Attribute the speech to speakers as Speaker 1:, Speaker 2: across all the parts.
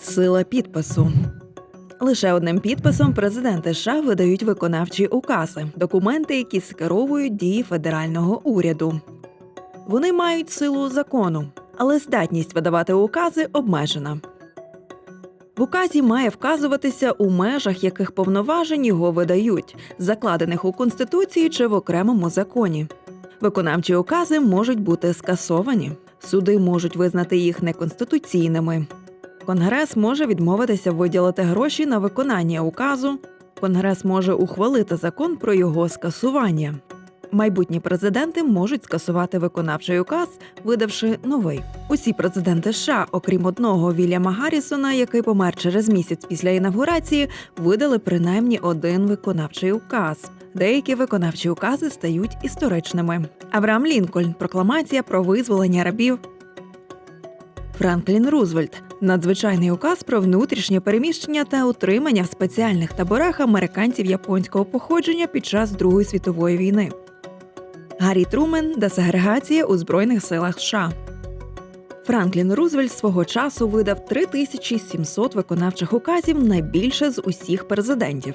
Speaker 1: Сила підпису. Лише одним підписом президенти США видають виконавчі укази, документи, які скеровують дії федерального уряду. Вони мають силу закону, але здатність видавати укази обмежена. В указі має вказуватися у межах яких повноважень його видають, закладених у конституції чи в окремому законі. Виконавчі укази можуть бути скасовані, суди можуть визнати їх неконституційними. Конгрес може відмовитися виділити гроші на виконання указу. Конгрес може ухвалити закон про його скасування. Майбутні президенти можуть скасувати виконавчий указ, видавши новий. Усі президенти США, окрім одного Вільяма Гаррісона, який помер через місяць після інавгурації, видали принаймні один виконавчий указ. Деякі виконавчі укази стають історичними. Авраам Лінкольн прокламація про визволення рабів. Франклін Рузвельт надзвичайний указ про внутрішнє переміщення та утримання в спеціальних таборах американців японського походження під час Другої світової війни. Гаррі Трумен десегрегація у Збройних силах США. Франклін Рузвельт свого часу видав 3700 виконавчих указів найбільше з усіх президентів.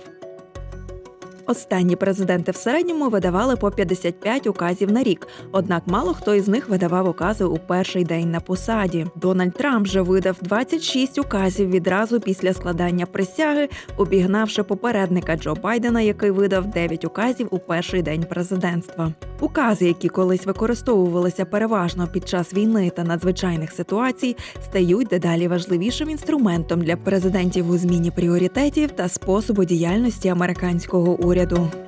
Speaker 1: Останні президенти в середньому видавали по 55 указів на рік, однак мало хто із них видавав укази у перший день на посаді. Дональд Трамп же видав 26 указів відразу після складання присяги, обігнавши попередника Джо Байдена, який видав 9 указів у перший день президентства. Укази, які колись використовувалися переважно під час війни та надзвичайних ситуацій, стають дедалі важливішим інструментом для президентів у зміні пріоритетів та способу діяльності американського уряду. historiador.